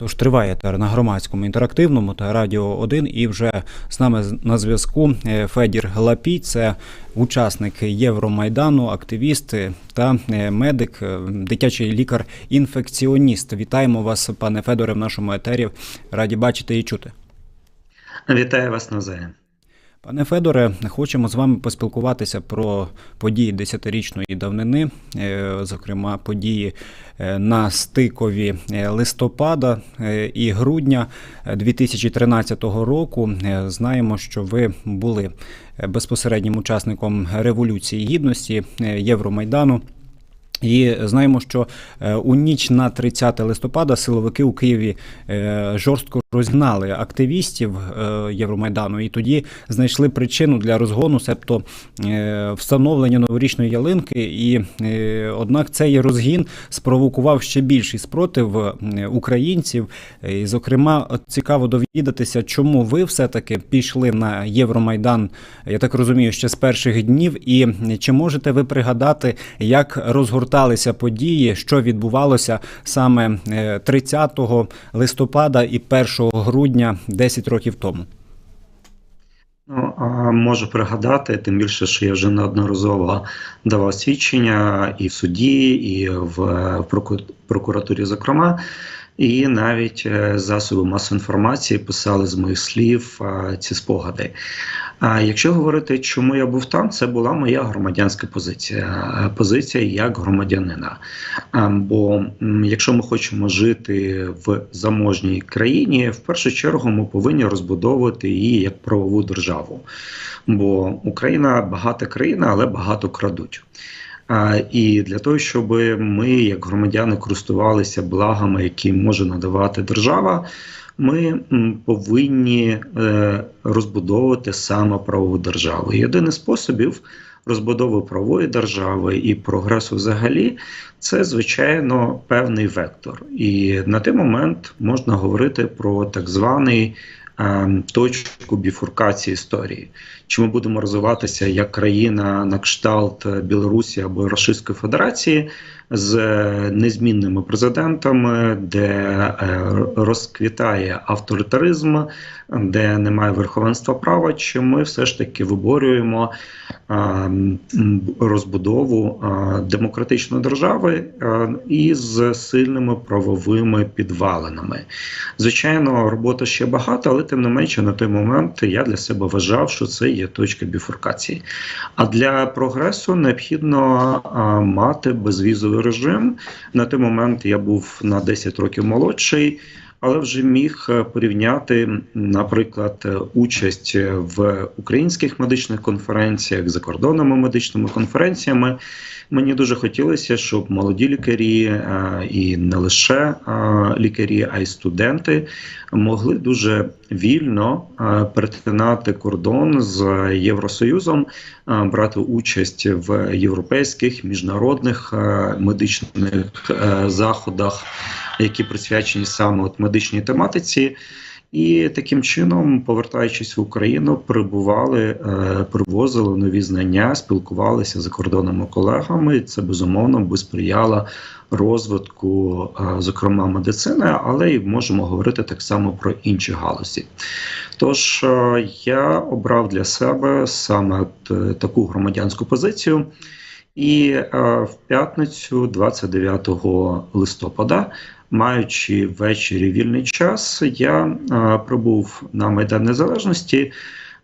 Тож триває тер на громадському інтерактивному та радіо 1 і вже з нами на зв'язку е, Федір Глапі, це учасник Євромайдану, активіст е, та е, медик, дитячий лікар-інфекціоніст. Вітаємо вас, пане Федоре, в нашому етері. Раді бачити і чути. Вітаю вас навзаєм. Пане Федоре, хочемо з вами поспілкуватися про події десятирічної давнини, е, зокрема події е, на стикові е, листопада і грудня е, 2013 року. Знаємо, що ви були безпосереднім учасником Революції Гідності Євромайдану. І знаємо, що у ніч на 30 листопада силовики у Києві жорстко розгнали активістів е, Євромайдану, і тоді знайшли причину для розгону, себто е, встановлення новорічної ялинки. І е, однак цей розгін спровокував ще більший спротив українців. І, зокрема, цікаво довідатися, чому ви все-таки пішли на Євромайдан, я так розумію, ще з перших днів. І чи можете ви пригадати, як розгорталися події, що відбувалося саме е, 30 листопада і 1 грудня 10 років тому? Ну, а можу пригадати, тим більше, що я вже неодноразово давав свідчення і в суді, і в прокуратурі, зокрема, і навіть е, засоби масової інформації писали з моїх слів е, ці спогади. А якщо говорити, чому я був там, це була моя громадянська позиція, е, позиція як громадянина. Бо якщо ми хочемо жити в заможній країні, в першу чергу ми повинні розбудовувати її як правову державу. Бо Україна багата країна, але багато крадуть. І для того, щоб ми, як громадяни, користувалися благами, які може надавати держава, ми повинні е, розбудовувати саме правову державу. І з способів розбудови правової держави і прогресу взагалі це звичайно певний вектор. І на той момент можна говорити про так званий е, точку біфуркації історії. Чи ми будемо розвиватися як країна на кшталт Білорусі або Російської Федерації з незмінними президентами, де е, розквітає авторитаризм, де немає верховенства права, чи ми все ж таки виборюємо е, розбудову е, демократичної держави із сильними правовими підвалинами. Звичайно, роботи ще багато, але тим не менше на той момент я для себе вважав, що це є точка біфуркації. А для прогресу необхідно мати безвізовий режим. На той момент я був на 10 років молодший. Але вже міг е, порівняти, наприклад, е, участь в українських медичних конференціях, закордонними медичними конференціями. Мені дуже хотілося, щоб молоді лікарі е, і не лише е, лікарі, а й студенти могли дуже вільно е, перетинати кордон з Євросоюзом, е, брати участь в європейських міжнародних е, медичних е, заходах, які присвячені саме от медичній тематиці. І таким чином, повертаючись в Україну, прибували, е, привозили нові знання, спілкувалися з закордонними колегами. І Це безумовно би сприяло розвитку, е, зокрема медицини, але й можемо говорити так само про інші галузі. Тож е, я обрав для себе саме таку громадянську позицію. І в п'ятницю, 29 листопада, маючи ввечері вільний час, я прибув на Майдан Незалежності,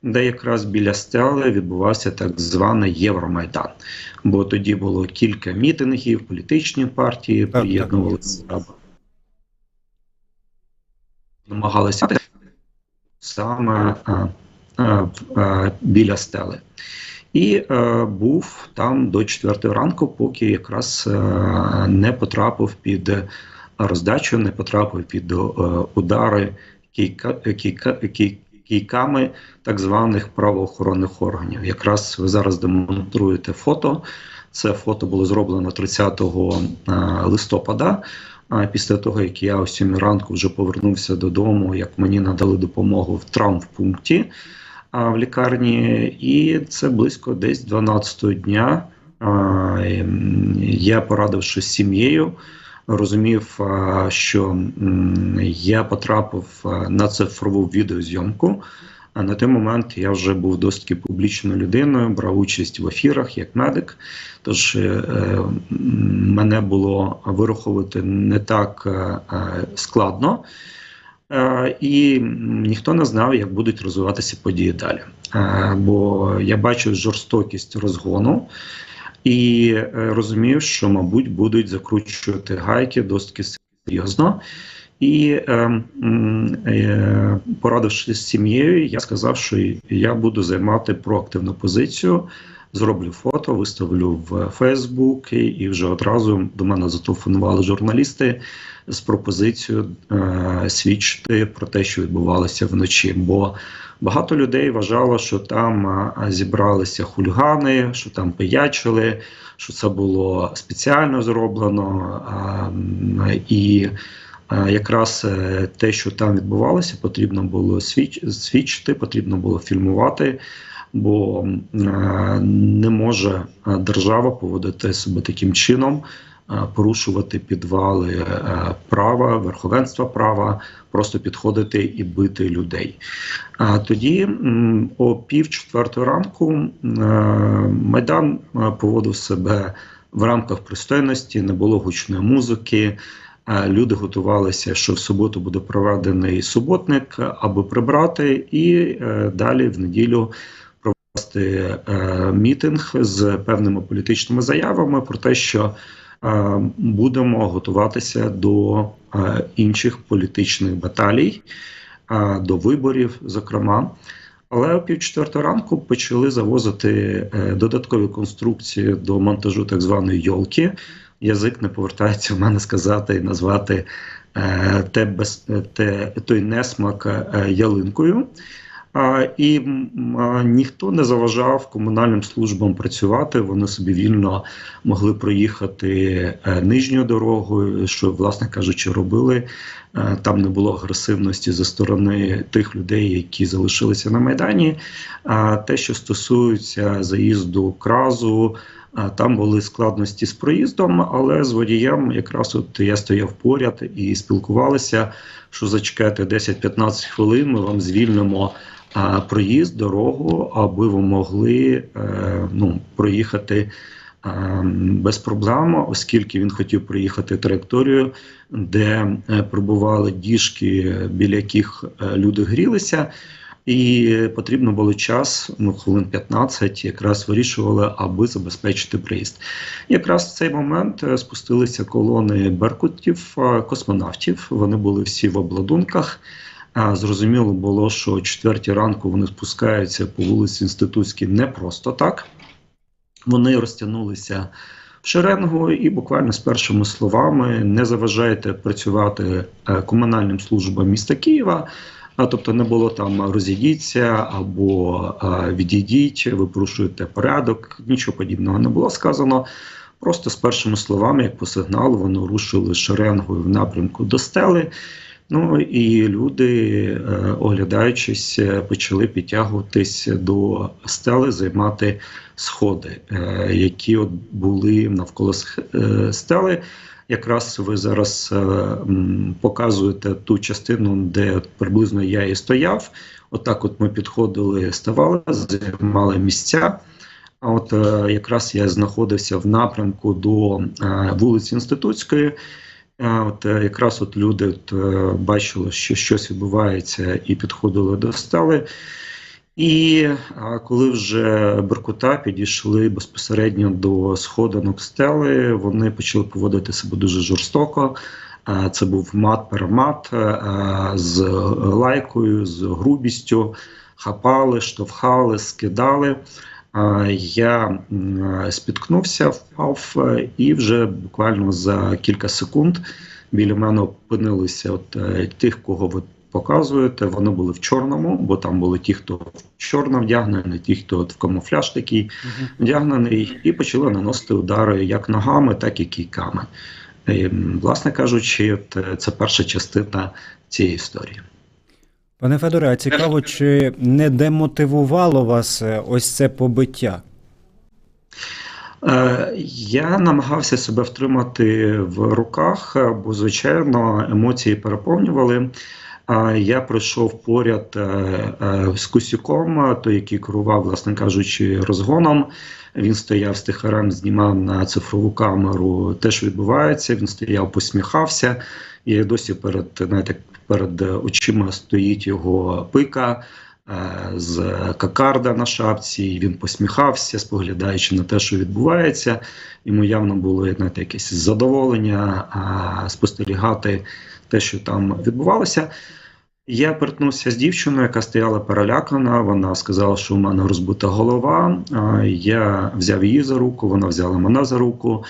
де якраз біля стели відбувався так званий Євромайдан. Бо тоді було кілька мітингів, політичні партії приєднувалися. Намагалися саме е, е, е, біля стели. І е, був там до 4 ранку, поки якраз е, не потрапив під роздачу, не потрапив під е, удари кійка, кій- кійками так званих правоохоронних органів. Якраз ви зараз демонструєте фото. Це фото було зроблено 30 е, листопада. А після того, як я о 7 ранку вже повернувся додому, як мені надали допомогу в травмпункті а, в лікарні, і це близько десь 12 дня. А, ем, Я порадивши з сім'єю, розумів, що я потрапив на цифрову відеозйомку. А на той момент я вже був досить публічною людиною, брав участь в ефірах як медик. Тож е, мене було вирахувати не так е, е, складно. Е, І ніхто не знав, як будуть розвиватися події далі. Е, Бо я бачив жорстокість розгону і е, розумів, що, мабуть, будуть закручувати гайки досить серйозно. І е, е, порадившись з сім'єю, я сказав, що я буду займати проактивну позицію. Зроблю фото, виставлю в Фейсбук, і, вже одразу до мене зателефонували журналісти з пропозицією е, свідчити про те, що відбувалося вночі. Бо багато людей вважало, що там зібралися хулігани, що там пиячили, що це було спеціально зроблено. і якраз е, те, що там відбувалося, потрібно було свідчити, потрібно було фільмувати. Бо не може держава поводити себе таким чином, порушувати підвали е, права, верховенства права, просто підходити і бити людей. А тоді, о пів четвертої ранку, е, майдан е, поводив себе в рамках пристойності, не було гучної музики. Е, Люди готувалися, що в суботу буде проведений суботник, аби прибрати, і е, далі в неділю провести е, мітинг з певними політичними заявами про те, що е, будемо готуватися до е, інших політичних баталій, е, до виборів, зокрема. Але о пів четвертої ранку почали завозити е, додаткові конструкції до монтажу так званої йолки. Язик не повертається в мене сказати і назвати е, те без те, той несмак е, ялинкою. І ніхто не заважав комунальним службам працювати. Вони собі вільно могли проїхати е, нижньою дорогою, що, власне кажучи, робили. Е, Там не було агресивності зі сторони тих людей, які залишилися на майдані. А те, що стосується заїзду кразу, там були складності з проїздом, але з водієм якраз от я стояв поряд і спілкувалися, що зачекайте 10-15 хвилин. Ми вам звільнимо проїзд, дорогу, аби ви могли е, ну, проїхати без проблем, оскільки він хотів проїхати траєкторію, де е, прибували діжки, біля яких е, люди грілися. І потрібно було час, ну хвилин 15, якраз вирішували, аби забезпечити приїзд. Якраз в цей момент е, спустилися колони беркутів, е, космонавтів. Вони були всі в обладунках. Зрозуміло було, що о четвертій ранку вони спускаються по вулиці Інститутській не просто так. Вони розтягнулися в шеренгу і буквально з першими словами не заважайте працювати е, комунальним службам міста Києва. А тобто не було там розійдіться або відійдіть, ви порушуєте порядок, нічого подібного не було сказано. Просто з першими словами, як по сигналу, вони рушили шеренгою в напрямку до стели. Ну і люди, е, оглядаючись, е, почали підтягуватись до стели, займати сходи, е, які от були навколо стели. Якраз ви зараз е, показуєте ту частину, де приблизно я і стояв. Отак, от ми підходили, ставали, займали місця. А от е, якраз я знаходився в напрямку до е, вулиці Інститутської. От якраз от люди от, бачили, що щось відбувається, і підходили до стели. І коли вже Беркута підійшли безпосередньо до сходинок стели, вони почали поводити себе дуже жорстоко. Це був мат-перемат з лайкою, з грубістю, хапали, штовхали, скидали. Я спіткнувся, впав, і вже буквально за кілька секунд біля мене опинилися от е, тих, кого ви показуєте. Вони були в чорному, бо там були ті, хто в чорно вдягнений, ті, хто от в камуфляж такий вдягнений, і почали наносити удари як ногами, так і кійками. І, власне кажучи, е, це перша частина цієї історії. Пане Федоре, а цікаво, чи не демотивувало вас е, ось це побиття? Е, Я намагався себе втримати в руках, е, бо, звичайно, емоції переповнювали. Я пройшов поряд е, е, з Кусюком, е, той, який керував, власне кажучи, розгоном. Він стояв з тихарем, знімав на цифрову камеру те, що відбувається. Він стояв, посміхався. І досі перед знаєте, перед очима стоїть його пика з кокарда на шапці. і Він посміхався, споглядаючи на те, що відбувається. Йому явно було знаєте, якесь задоволення спостерігати те, що там відбувалося. Я перетнувся з дівчиною, яка стояла перелякана. Вона сказала, що у мене розбита голова. Я взяв її за руку, вона взяла мене за руку,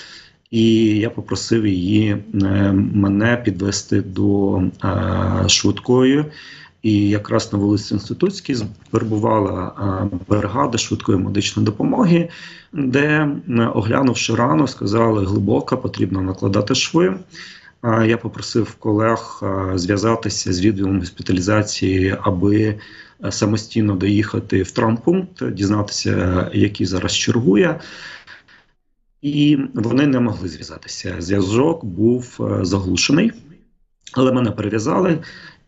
і я попросив її е, мене підвести до е, швидкої. І якраз на вулиці Інститутській перебувала е, бригада швидкої медичної допомоги, де, оглянувши рану, сказали, глибоко потрібно накладати шви. Я попросив колег зв'язатися з відділом госпіталізації, аби е, самостійно доїхати в травмпункт, дізнатися, який зараз чергує. І вони не могли зв'язатися. Зв'язок був е, заглушений, але мене перев'язали.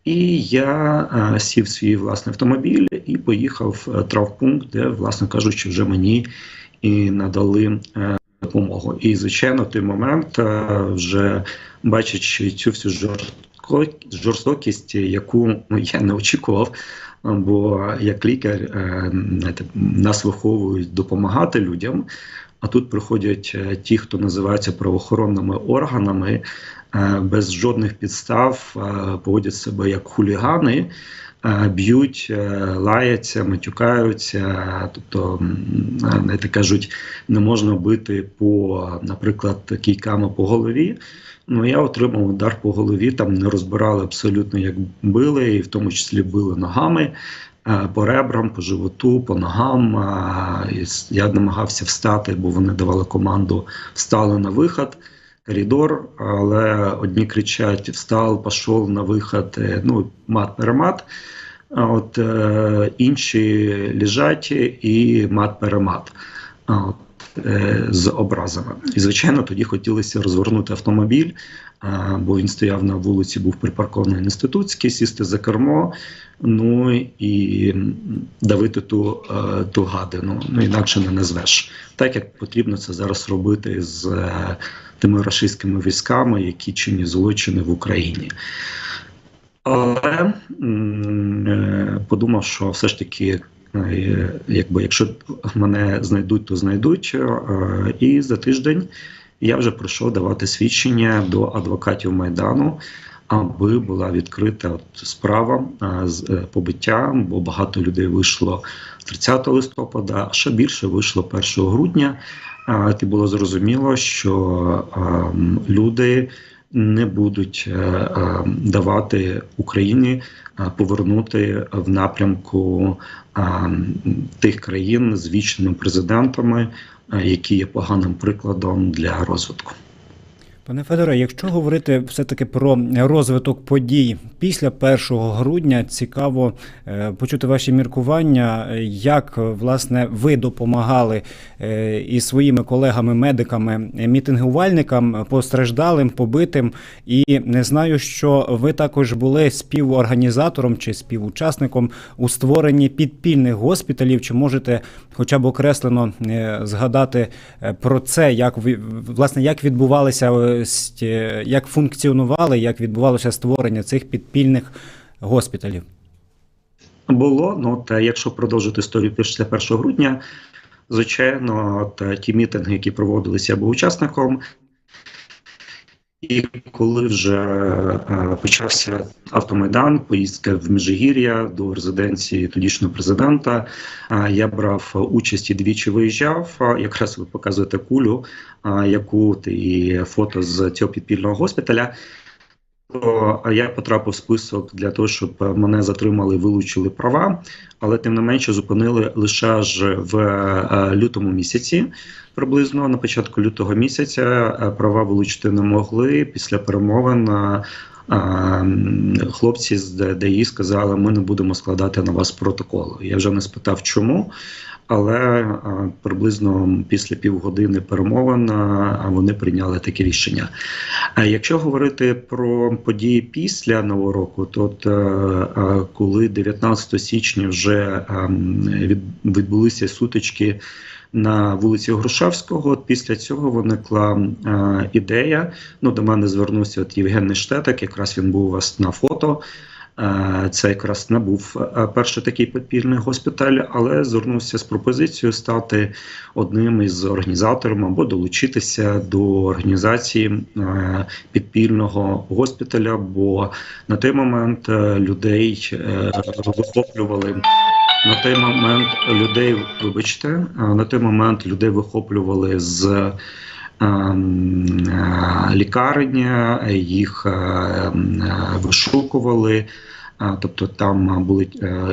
І я е, сів свій власний автомобіль і поїхав в травмпункт, де, власне кажучи, вже мені і надали допомогу. І, звичайно, в той момент, е, вже бачачи цю всю жорстокість, яку я не очікував. Бо як лікар е, нас виховують допомагати людям. А тут приходять е, ті, хто називаються правоохоронними органами, без жодних підстав поводять себе як хулігани, б'ють, е, лаяться, матюкаються. Тобто, знаєте, кажуть, не можна бити по, наприклад, кійками по голові. Ну, я отримав удар по голові, там не розбирали абсолютно, як били, і в тому числі били ногами. е, По ребрам, по животу, по ногам. е, Я намагався встати, бо вони давали команду встали на виход, коридор. Але одні кричать: встав, пішов на виход, е, ну, мат-перемат. А от е, інші лежать і мат-перемат. От, е, з образами. І, звичайно, тоді хотілося розвернути автомобіль, бо він стояв на вулиці, був припаркований інститутський, сісти за кермо, ну і давити ту, е, ту гадину. Ну, інакше не назвеш. Так як потрібно це зараз робити з тими рашистськими військами, які чині злочини в Україні. Але е, подумав, що все ж таки, е, якби якщо мене знайдуть, то знайдуть. Е, І за тиждень я вже прийшов давати свідчення до адвокатів майдану, аби була відкрита от справа з е, побиттям, бо багато людей вийшло 30 листопада, а ще більше вийшло 1 грудня. Е, І було зрозуміло, що люди не будуть е, е, давати Україні повернути в напрямку тих країн з вічними президентами, які є поганим прикладом для розвитку. Пане Федоре, якщо говорити все-таки про розвиток подій після 1 грудня, цікаво е, почути ваші міркування, як власне ви допомагали е, і своїми колегами-медиками, мітингувальникам, постраждалим, побитим. І не знаю, що ви також були співорганізатором чи співучасником у створенні підпільних госпіталів. Чи можете хоча б окреслено е, згадати про це, як ви- власне як відбувалися, е, як функціонували, як відбувалося створення цих підпільних госпіталів? Було, ну от е, якщо продовжити історію після 1 грудня, звичайно, от, е, ті мітинги, які проводилися, я був учасником. І коли вже е, почався автомайдан, поїздка в Межигір'я до резиденції тодішнього президента, е, я брав участь і двічі виїжджав. Якраз ви показуєте кулю, е, яку і фото з цього підпільного госпіталя. То я потрапив в список для того, щоб мене затримали, вилучили права, але тим не менше зупинили лише аж в лютому місяці. Приблизно на початку лютого місяця е, права вилучити не могли. Після перемовин е, е, хлопці з ДДІ сказали, ми не будемо складати на вас протоколу. Я вже не спитав, чому. Але приблизно після півгодини перемовин вони прийняли таке рішення. Якщо говорити про події після нового року, то коли 19 січня вже ем, відбулися сутички на вулиці Грушевського, після цього виникла е, ідея. Ну, до мене звернувся от Євген Нештетик, якраз він був у вас на фото. Е, Це якраз не був е, перший такий підпільний госпіталь, але звернувся з пропозицією стати одним із організаторів або долучитися до організації е, підпільного госпіталя. Бо на той момент людей вихоплювали. На той момент людей, вибачте, е, на той момент людей вихоплювали з ем, е, їх е, ем, вишукували. Тобто там були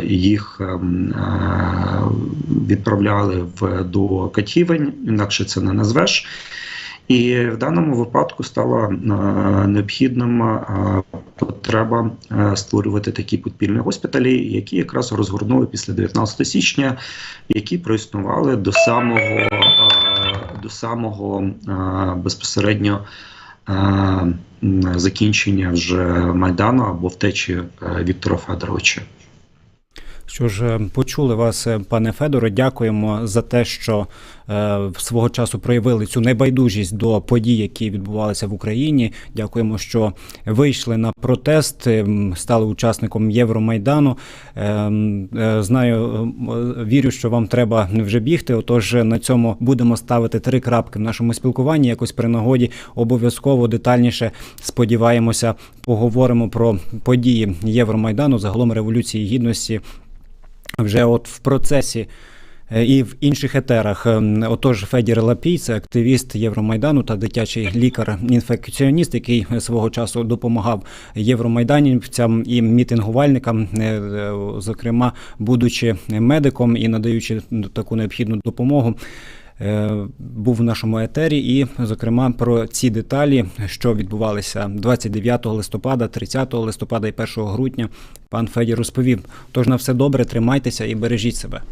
їх ем, відправляли в до катівень, інакше це не назвеш. І в даному випадку стала е, необхідним е, потреба е, створювати такі підпільні госпіталі, які якраз розгорнули після 19 січня, які проіснували до самого до самого безпосередньо закінчення вже майдану або втечі Віктора Федоровича. Що ж, е, почули вас, е, пане Федоре. Дякуємо за те, що е, свого часу проявили цю небайдужість до подій, які відбувалися в Україні. Дякуємо, що вийшли на протест, е, стали учасником Євромайдану. Е, е, Знаю, вірю, що вам треба вже бігти. Отож, на цьому будемо ставити три крапки в нашому спілкуванні. Якось при нагоді обов'язково детальніше сподіваємося, поговоримо про події Євромайдану, загалом революції гідності вже от в процесі. е, І в інших етерах. Ем, Отож, Федір Лапій, це активіст Євромайдану та дитячий лікар-інфекціоніст, який е, свого часу допомагав євромайданівцям і мітингувальникам, е, зокрема, будучи медиком і надаючи таку необхідну допомогу. Е, Був в нашому етері, і, зокрема, про ці деталі, що відбувалися 29 листопада, 30 листопада і 1 грудня, пан Федір розповів. Тож на все добре, тримайтеся і бережіть себе.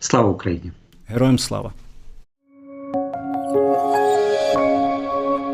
Слава Україні! Героям слава!